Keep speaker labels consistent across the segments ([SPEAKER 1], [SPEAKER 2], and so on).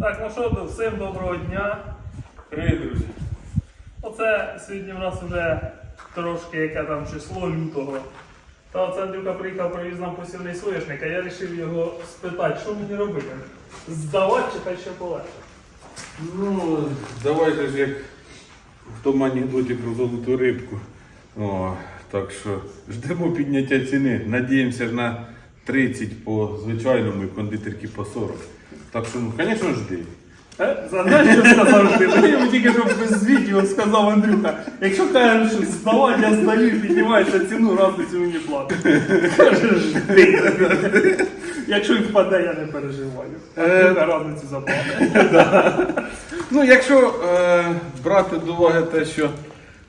[SPEAKER 1] Так, ну що, то всім доброго дня.
[SPEAKER 2] Привіт, друзі.
[SPEAKER 1] Оце сьогодні в нас вже трошки яке там число лютого. Та оце Андрюка приїхав, привіз нам посівний соняшник, а я вирішив його спитати, що мені робити? Здавати чи хай ще полегше?
[SPEAKER 2] Ну, давайте ж як в тому анекдоті про золоту рибку. О, так що ждемо підняття ціни. Надіємося на 30 по звичайному і кондитерки по 40. Так що, ну, звісно, жди.
[SPEAKER 1] Е? Знаєш, що сказав ти? Мені йому тільки що без відео сказав Андрюха. Якщо кажеш, що здавати, я здаю і піднімаєшся ціну, разницю мені платить. Каже, жди. Якщо він впаде, я не переживаю. Андрюха разницю заплатить.
[SPEAKER 2] Ну, якщо е, брати до уваги те, що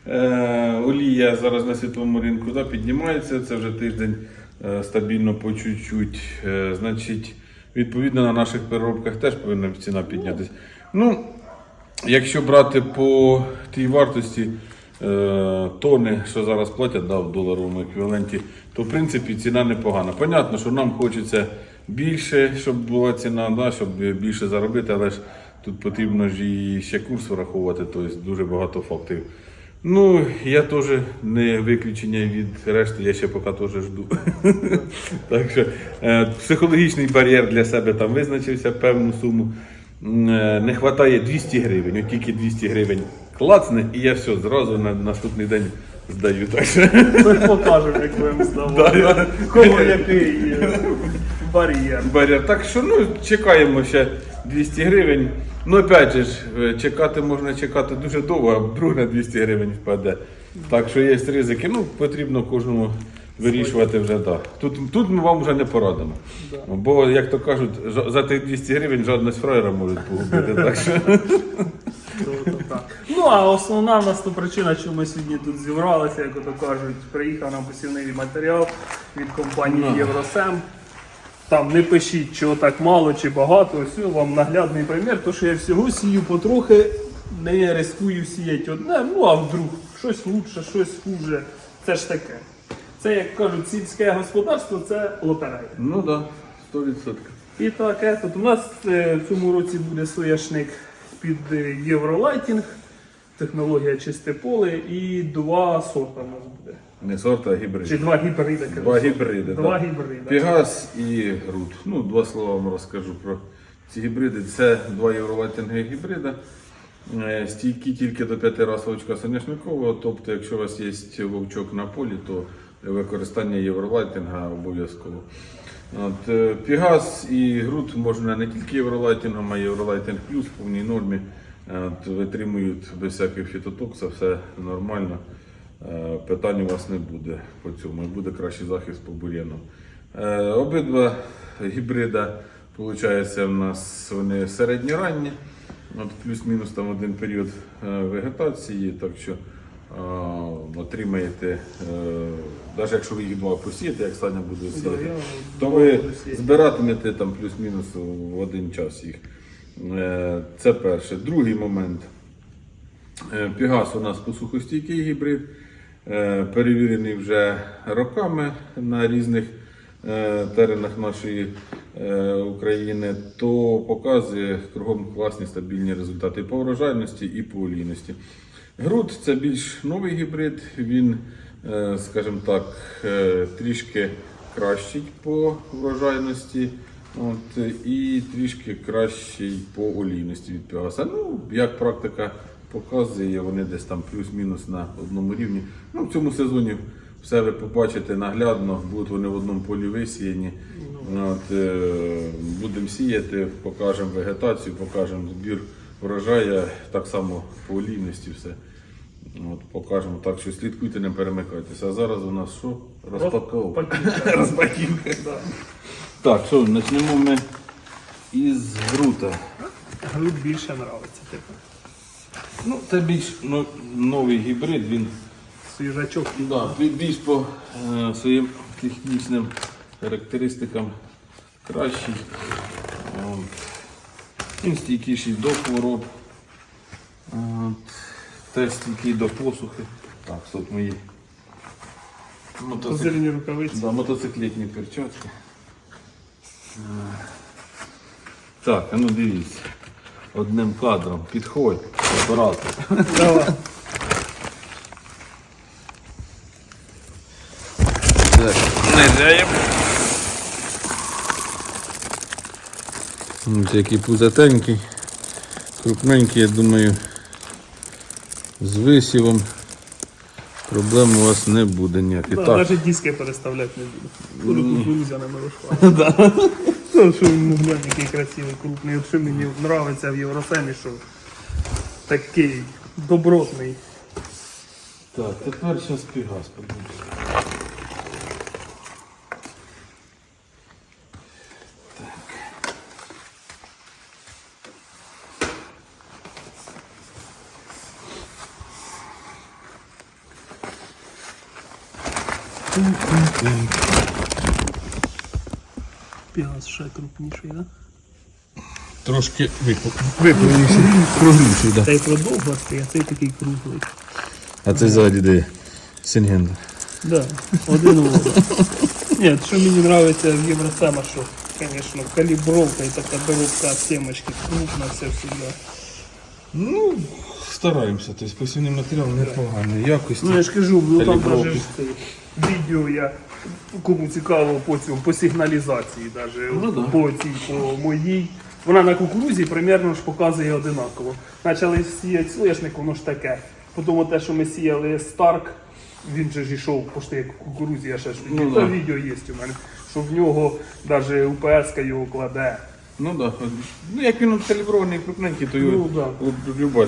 [SPEAKER 2] е, олія зараз на світовому ринку да, піднімається, це вже тиждень е, стабільно по чуть-чуть, е, значить, відповідно на наших переробках теж повинна ціна піднятися. Ну, якщо брати по тій вартості е, тони, що зараз платять да, в доларовому еквіваленті, то в принципі ціна непогана. Понятно, що нам хочеться більше, щоб була ціна, да, щоб більше заробити, але ж тут потрібно ж і ще курс враховувати, тобто дуже багато факторів. Ну, я теж не виключення від решти, я ще поки теж жду. так що е, психологічний бар'єр для себе там визначився певну суму. Е, Не вистачає 200 гривень, от тільки 200 гривень клацне, і я все, зразу на наступний день здаю. Так що,
[SPEAKER 1] Ми покажемо, як будемо здавати. Кому який е, бар'єр.
[SPEAKER 2] бар'єр. Так що ну, чекаємо ще 200 гривень. Ну, опять же, е, чекати можна чекати дуже довго, а вдруг на 200 гривень впаде. Так що є ризики. Ну, потрібно кожному вирішувати вже да. Тут, тут ми вам вже не порадимо. Бо, як то кажуть, за тих 200 гривень жодність фраєра можуть погубити. Так що...
[SPEAKER 1] Ну а основна в нас то причина, чому ми сьогодні тут зібралися, як ото кажуть, приїхав нам посівний матеріал від компанії
[SPEAKER 2] Ну.
[SPEAKER 1] Євросем. Там не пишіть, чого так мало чи багато. Ось вам наглядний примір, то що я всього сію потрохи, не рискую сіяти одне, ну а вдруг щось лучше, щось хуже. Це ж таке. Це, як кажуть, сільське господарство це лотерея.
[SPEAKER 2] Ну так, да, 100%.
[SPEAKER 1] І таке. Тут у нас е, в цьому році буде соняшник під е, Євролайтінг, технологія чисте поле і два сорта у нас буде.
[SPEAKER 2] Не сорт, а гібрид.
[SPEAKER 1] Чи два гібриди.
[SPEAKER 2] Два гібриди.
[SPEAKER 1] Два
[SPEAKER 2] так.
[SPEAKER 1] гібриди.
[SPEAKER 2] Пігас і Груд. Ну, два слова вам розкажу про ці гібриди. Це два євролайтинги гібрида. Е, Стійкі тільки до 5 разів вовчка соняшникового. Тобто, якщо у вас є вовчок на полі, то використання євролайтинга обов'язково. От, е, Пігас і Груд можна не тільки євролайтингом, а євролайтинг плюс в повній нормі. От, витримують без всяких фітотокса, все нормально. Е, Питань у вас не буде по цьому, і буде кращий захист по бур'яну. Е, Обидва гібрида, виходить, у нас вони середньоранні, от плюс-мінус там один період е, вегетації, так що отримаєте, навіть якщо ви їх два посієте, як Саня буде сіяти, то ви збиратимете там плюс-мінус в один час їх. Це перше. Другий момент. Пігас у нас посухостійкий гібрид, перевірений вже роками на різних е, теренах нашої е, України, то показує кругом класні стабільні результати по врожайності і по олійності. Груд це більш новий гібрид, він, е, скажімо так, е, трішки кращий по врожайності. От, і трішки кращий по олійності від Пегаса. Ну, як практика показує, вони десь там плюс-мінус на одному рівні. Ну, в цьому сезоні все ви побачите наглядно, будуть вони в одному полі висіяні. От, е, будемо сіяти, покажемо вегетацію, покажемо збір врожаю, так само по олійності все. От, покажемо так, що слідкуйте, не перемикайтеся. А зараз у нас що? Розпаковка.
[SPEAKER 1] Розпаківка.
[SPEAKER 2] Так, що, почнемо ми із грута.
[SPEAKER 1] Груд більше нравиться. Типу.
[SPEAKER 2] Ну, це більш ну, новий гібрид, він
[SPEAKER 1] Свіжачок.
[SPEAKER 2] да, більш по е, своїм технічним характеристикам кращий. От. Він стійкіший до хвороб. От. Теж стійкий до посухи. Так, тут мої.
[SPEAKER 1] Козирні рукавиці.
[SPEAKER 2] Да, мотоциклетні перчатки. Е, Так, а ну дивіться. Одним кадром. Підходь, оператор.
[SPEAKER 1] Давай.
[SPEAKER 2] Так. Ось який пузатенький, крупненький, я думаю, з висівом проблем у вас не буде ніяких.
[SPEAKER 1] Да, навіть диски переставляти не буду. Буду кукурузяними вишвати. Ну, що він глянь, який красивий, крупний. От що мені подобається в Євросемі, що такий добротний.
[SPEAKER 2] так, тепер зараз пігас подивимося.
[SPEAKER 1] Пігас ще крупніший, да?
[SPEAKER 2] Трошки випливніший, кругліший, так.
[SPEAKER 1] Цей продовгостий, а цей такий круглий.
[SPEAKER 2] А це ззаді де Сінгенда.
[SPEAKER 1] Да, один в один. Ні, що мені подобається в Євросема, що, звісно, калібровка і така доробка семечки, крупно все всегда.
[SPEAKER 2] Ну, стараємося, тобто посівний матеріал непоганий якості.
[SPEAKER 1] Ну я ж кажу, ну там
[SPEAKER 2] Калібровки.
[SPEAKER 1] даже ж це відео я кому цікаво по цьому, по сигналізації, даже,
[SPEAKER 2] Ну да.
[SPEAKER 1] по цій, по моїй. Вона на кукурузі примерно ж показує одинаково. Почали сіяти соняшник, воно ж таке. Потім те, що ми сіяли Старк, він же ж йшов пошти як кукурузі, я ще ж
[SPEAKER 2] Ну
[SPEAKER 1] Та
[SPEAKER 2] да.
[SPEAKER 1] відео є у мене, що в нього навіть УПС його кладе.
[SPEAKER 2] Ну так. Да. Ну, як він калібрований крупненький, то його
[SPEAKER 1] Ну, да.
[SPEAKER 2] люба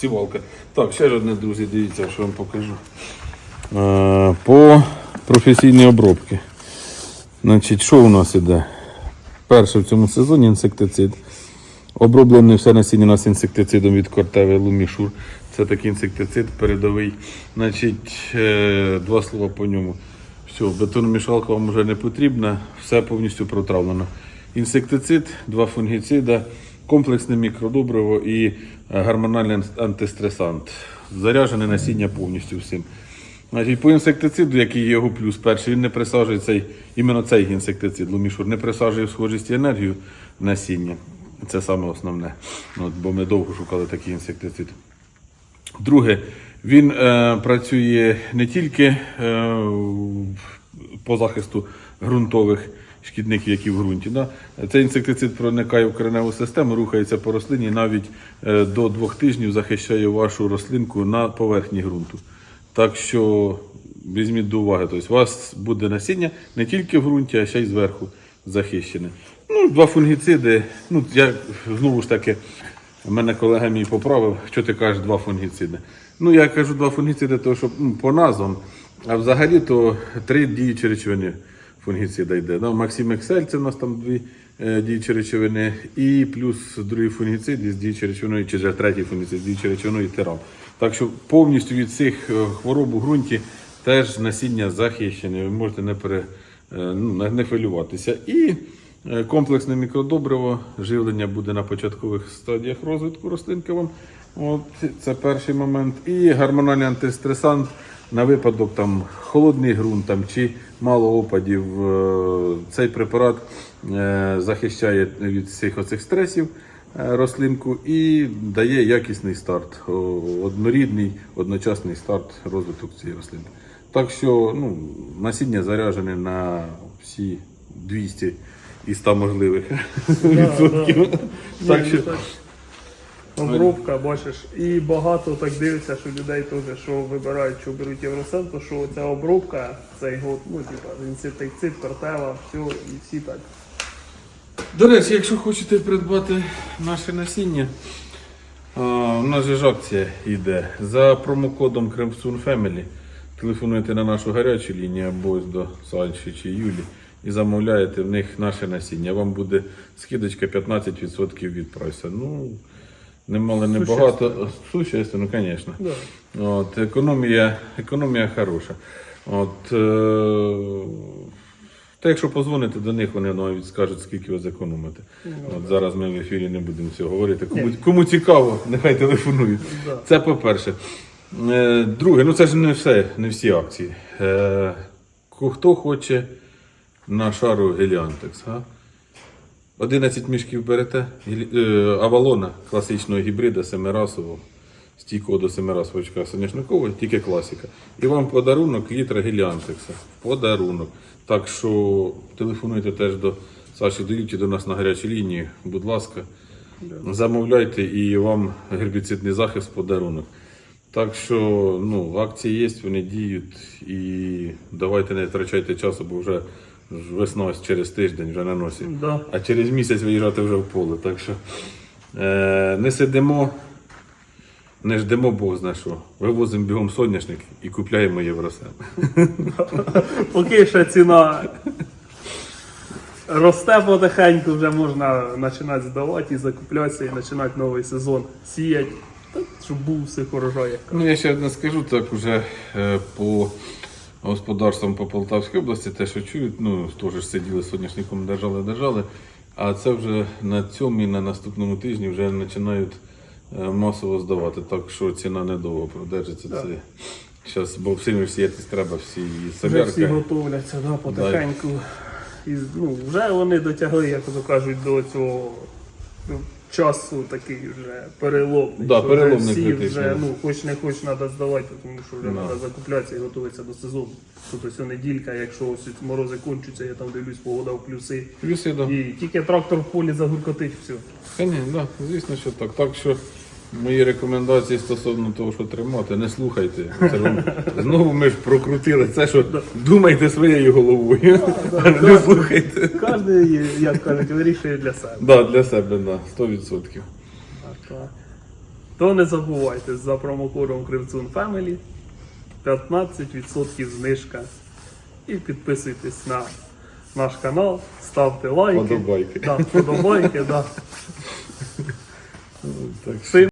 [SPEAKER 2] сівалка. Так, ще ж одне, друзі, дивіться, що вам покажу. Е, по професійній обробці. Значить, що у нас іде? Перше в цьому сезоні інсектицид. Оброблене все насіння у нас інсектицидом від кортеви Лумішур. Це такий інсектицид передовий. Значить, е, два слова по ньому. Все, бетономішалка вам вже не потрібна, все повністю протравлено. Інсектицид, два фунгіцида, комплексне мікродобриво і е, гормональний антистресант. Заряджене насіння повністю всім. По інсектициду, який є його плюс, перший, він не присаджує цей, іменно цей інсектицид, лумішур, не присаджує схожість і енергію насіння. Це саме основне. От, бо ми довго шукали такий інсектицид. Друге, він е, працює не тільки е, по захисту ґрунтових шкідників, які в ґрунті. Да? Цей інсектицид проникає в кореневу систему, рухається по рослині навіть е, до двох тижнів захищає вашу рослинку на поверхні ґрунту. Так що візьміть до уваги, тобто у вас буде насіння не тільки в ґрунті, а ще й зверху захищене. Ну, два фунгіциди. Ну, я знову ж таки, мене колега мій поправив, що ти кажеш два фунгіциди. Ну, я кажу два фунгіциди, тому що ну, по назвам, а взагалі то три діючі речовини фунгіцида йде. Да? Максим Ексель, це в нас там дві е, діючі речовини, і плюс другий фунгіцид із діючою речовиною, чи вже третій фунгіцид з діючою речовиною і тирал. Так що повністю від цих е, хвороб у ґрунті теж насіння захищене, ви можете не, пере, е, ну, не хвилюватися. І е, комплексне мікродобриво, живлення буде на початкових стадіях розвитку рослинки вам. От, це перший момент. І гормональний антистресант на випадок там, холодний ґрунт там, чи мало опадів. Е, Цей препарат е, захищає від всіх оцих стресів е, рослинку і дає якісний старт, однорідний, одночасний старт розвитку цієї рослини. Так що ну, насіння заряджене на всі 200 і 100 можливих відсотків. Так що
[SPEAKER 1] Обробка, бачиш, і багато так дивиться, що людей теж, що вибирають, що беруть євросем, то що ця обробка, цей год, ну, типа, інсектицид, картела, все, і всі так.
[SPEAKER 2] До речі, якщо хочете придбати наше насіння, а, у нас же ж акція йде. За промокодом Crimson Family телефонуєте на нашу гарячу лінію або до Санші чи Юлі і замовляєте в них наше насіння. Вам буде скидочка 15% від прайса. Ну, немало не багато. Существенно, звісно.
[SPEAKER 1] Да.
[SPEAKER 2] От, економія, економія хороша. От, е, та якщо позвоните до них, вони навіть скажуть, скільки ви зекономите. От зараз ми в ефірі не будемо цього говорити. Кому, кому цікаво, нехай телефонують.
[SPEAKER 1] Да.
[SPEAKER 2] Це по-перше. Е, друге, ну це ж не все, не всі акції. Е, хто хоче на шару Геліантекс? А? 11 мішків берете е, авалона класичного гібрида семирасового, стійкого до семирасовичка соняшникового, тільки класика. І вам подарунок літра геліантекса. Подарунок. Так що телефонуйте теж до Саші Доюті до нас на гарячій лінії, будь ласка. Замовляйте і вам гербіцидний захист подарунок. Так що ну, акції є, вони діють і давайте не втрачайте часу, бо вже ж весна через тиждень вже на носі.
[SPEAKER 1] Да.
[SPEAKER 2] А через місяць виїжджати вже в поле. Так що е, не сидимо, не ждемо Бог зна що. Вивозимо бігом соняшник і купляємо євросем.
[SPEAKER 1] Поки ще ціна росте потихеньку, вже можна починати здавати і закуплятися, і починати новий сезон сіяти, щоб був всіх урожай.
[SPEAKER 2] Ну, я ще не скажу так уже е, по господарствам по Полтавській області, те, що чують, ну, теж сиділи соняшником, держали, держали. А це вже на цьому і на наступному тижні вже починають е, масово здавати. Так що ціна недовго продержиться. Це зараз, бо всім сіятись треба, всі і
[SPEAKER 1] Вже всі готовляться да, потихеньку. І, ну, вже вони дотягли, як то кажуть, до цього часу такий вже переломний.
[SPEAKER 2] Да,
[SPEAKER 1] що вже всі
[SPEAKER 2] критичний.
[SPEAKER 1] вже, ну, хоч не хоч треба здавати, тому що вже
[SPEAKER 2] Да.
[SPEAKER 1] треба закуплятися і готуватися до сезону. Тут ось неділька, якщо ось ці морози кончаться, я там дивлюсь, погода в плюси.
[SPEAKER 2] Плюси, да.
[SPEAKER 1] І тільки трактор в полі загуркотить, все.
[SPEAKER 2] Та ні, да, звісно, що так. Так що мої рекомендації стосовно того, що тримати, не слухайте. Це вам, знову ми ж прокрутили це, що думайте своєю головою, а не слухайте.
[SPEAKER 1] Кожен, як кажуть, вирішує для себе.
[SPEAKER 2] Да, для себе, да, 100%.
[SPEAKER 1] Так. То не забувайте за промокодом Кривцун Family 15% знижка. І підписуйтесь на наш канал, ставте лайки.
[SPEAKER 2] Подобайки.
[SPEAKER 1] Да, подобайки, да.
[SPEAKER 2] Так,